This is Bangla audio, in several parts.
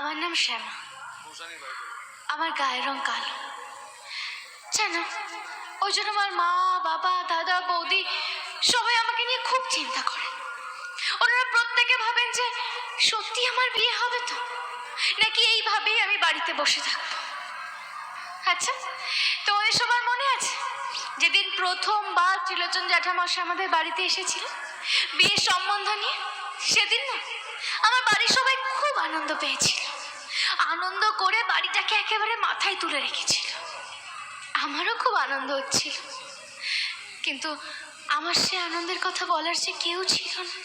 আমার নাম শ্যামা। আমার গায়ের রং কালো। জানো ওই জন্য আমার মা বাবা দাদা বৌদি সবাই আমাকে নিয়ে খুব চিন্তা করে। ওনারা প্রত্যেকে ভাবেন যে সত্যি আমার বিয়ে হবে তো? নাকি এইভাবেই আমি বাড়িতে বসে থাকব? আচ্ছা তো ওই সবার মনে আছে? যেদিন প্রথমবার ত্রিলোচন জ্যাঠামশাই আমাদের বাড়িতে এসেছিল বিয়ের সম্বন্ধ নিয়ে? সেদিন না আমার বাড়ির সবাই খুব আনন্দ পেয়েছিল। আনন্দ করে বাড়িটাকে একেবারে মাথায় তুলে রেখেছিল। আমারও খুব আনন্দ হচ্ছিল। কিন্তু আমার সে আনন্দের কথা বলার সে কেউ ছিল না।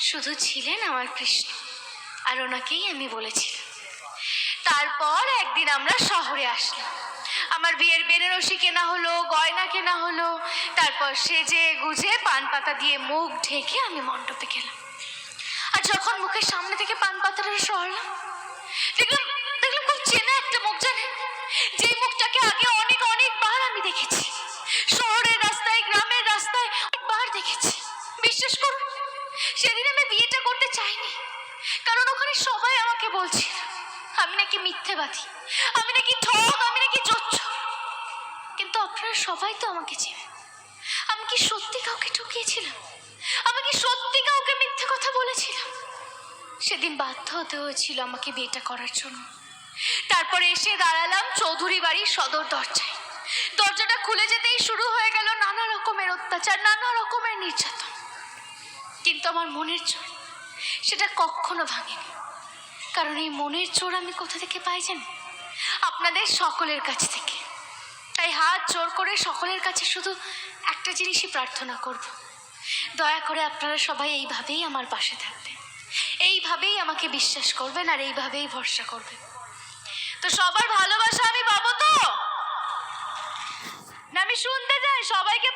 শুধু ছিলেন আমার কৃষ্ণ, আর ওনাকেই আমি বলেছিলাম। তারপর একদিন আমরা শহরে আসলাম। আমার বিয়ের বেনারসি কেনা হলো, গয়না কেনা হলো। তারপর সেজে গুজে পান পাতা দিয়ে মুখ ঢেকে আমি মণ্ডপে গেলাম। আর যখন মুখের সামনে থেকে পান পাতাটা সরলাম দেখলাম দেখলাম খুব চেনা একটা মুখ জানেন যেই মুখটাকে আগে অনেক, অনেকবার আমি দেখেছি। শহরের রাস্তায়, গ্রামের রাস্তায় অনেকবার দেখেছি। বিশ্বাস করুন, সেদিন আমি বিয়েটা করতে চাইনি। কারণ ওখানে সবাই আমাকে বলছিল, আমি নাকি মিথ্যেবাদী, আমি নাকি ঠক আমি নাকি জোচ্ছ কিন্তু আপনারা সবাই তো আমাকে চেনেন। আমি কি সত্যি কাউকে ঠকিয়েছিলাম আমি কি সত্যি কাউকে মিথ্যে কথা বলেছিলাম সেদিন বাধ্য হতে হয়েছিল আমাকে বিয়েটা করার জন্য। তারপরে এসে দাঁড়ালাম চৌধুরী বাড়ির সদর দরজায়। দরজাটা খুলে যেতেই শুরু হয়ে গেল নানা রকমের অত্যাচার, নানা রকমের নির্যাতন। কিন্তু আমার মনের চোর সেটা কখনো ভাঙেনি। কারণ এই মনের চোর আমি কোথা থেকে পাই জানেন? আপনাদের সকলের কাছ থেকে। তাই হাত জোর করে সকলের কাছে শুধু একটা জিনিসই প্রার্থনা করব। দয়া করে আপনারা সবাই এইভাবেই আমার পাশে থাকবেন। এইভাবেই আমাকে বিশ্বাস করবেন আর এইভাবেই ভরসা করবেন। তো সবার ভালোবাসা আমি পাবো তো? না, আমি শুনতে চাই, সবাইকে